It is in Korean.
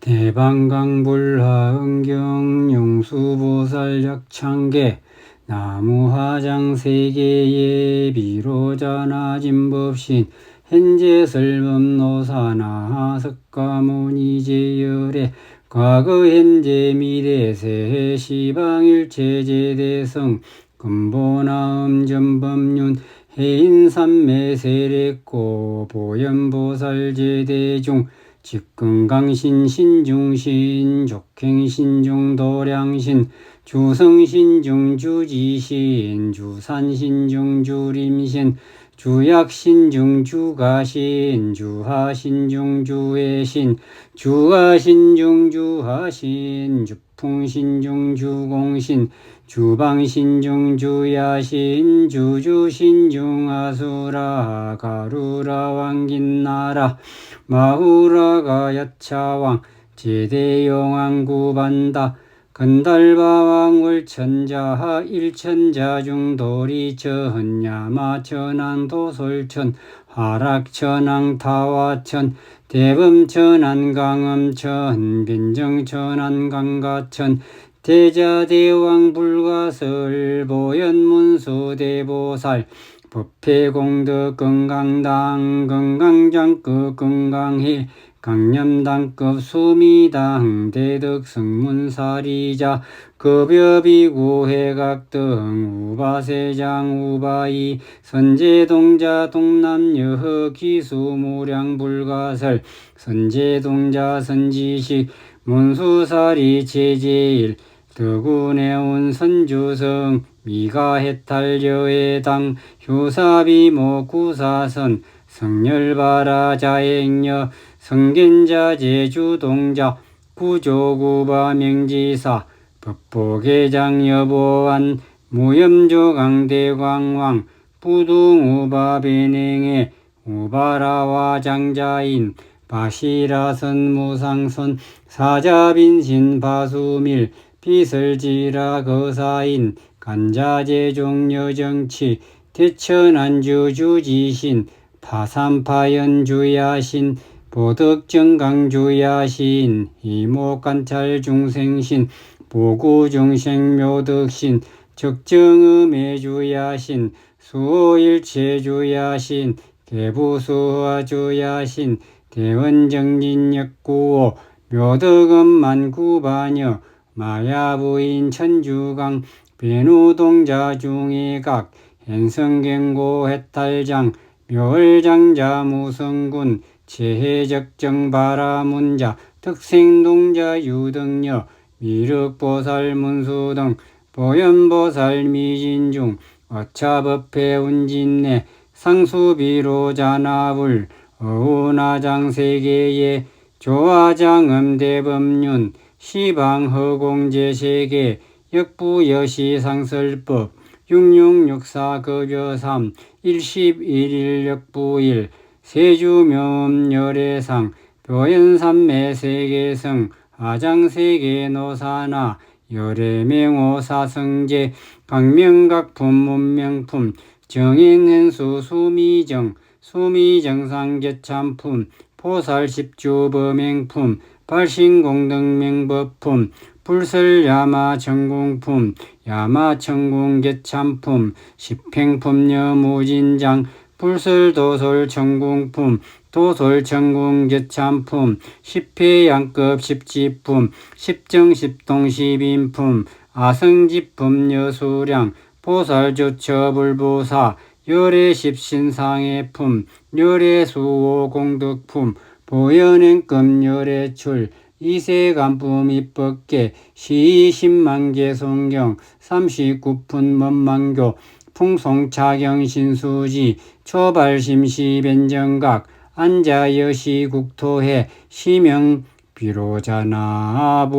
대방강불하 은경 용수보살 약창계 나무화장 세계의 비로자나 진법신 현재 설법노사나 석가모니제열의 과거 현재 미래 세해 시방일체제대성 근본아음 전법륜 해인삼매세례고 보현보살제대중 직근강신 신중신 족행신중 도량신 주성신중 주지신 주산신중 주림신 주약신중 주가신 주하신중 주해신 주하신중 주하신 주풍신중 주공신 주방신중 주야신 주주신중 아수라 가루라 왕긴나라 마후라가 야차왕 제대용왕 구반다 건달바왕 월천자 일천자 중도리 천야마 천안 도솔천 하락천왕 타와천 대범천안 강음천 빈정천안 강가천 대자대왕 불가설 보현문수 대보살 법회공덕 건강당 건강장급 건강힐 강념당급 수미당 대덕성문사리자 급여비구해각 등 우바세장 우바이 선제동자 동남여허 기수무량불가설 선제동자 선지식 문수사리 제제일 덕운해온 선주성 미가 해탈여해당 효사비모 구사선 성열바라 자행여 성견자 제주동자 구조구바 명지사 법보계장 여보안 무염조 강대광왕 부둥우바 배냉에 우바라와 장자인 바시라선 무상선 사자빈신 바수밀 비설지라 거사인 간자제종 여정치 대천안주 주지신 파산파연 주야신 보덕정강 주야신 이목관찰 중생신 보구중생 묘덕신 적정음의 주야신 수일체 주야신 대부수화 주야신 대원정진역구호 묘덕음만 구반여 마야부인 천주강 변우동자 중의각 hen성경고 해탈장 묘월장자 무성군 체해적정 바라문자 특생동자 유등여 미륵보살 문수등 보현보살 미진중 어차법회 운진내 상수비로자나불 어우나장 세계의 조화장음 대법륜 시방허공제세계 역부여시상설법 6664급여삼 111역부일 세주묘음열애상 교연삼매세계성 아장세계노사나 열애명호사성제 강명각품 문명품 정인hen수 수미정 수미정상제참품 포살십주범행품 발신공덕명법품 불설야마천공품 야마천공개참품 십행품여무진장 불설도솔천공품 도솔천공개참품 십회양급 십지품 십정십동십인품 아성지품 여수량 보살조처불보사 열애십신상해품 열애수호공덕품 보현행금 열애출 이세간품 입법계 시십만개 성경 삼십구푼 법망교 풍송차경신수지 초발심시변정각 안자여시 국토해 시명 비로자나불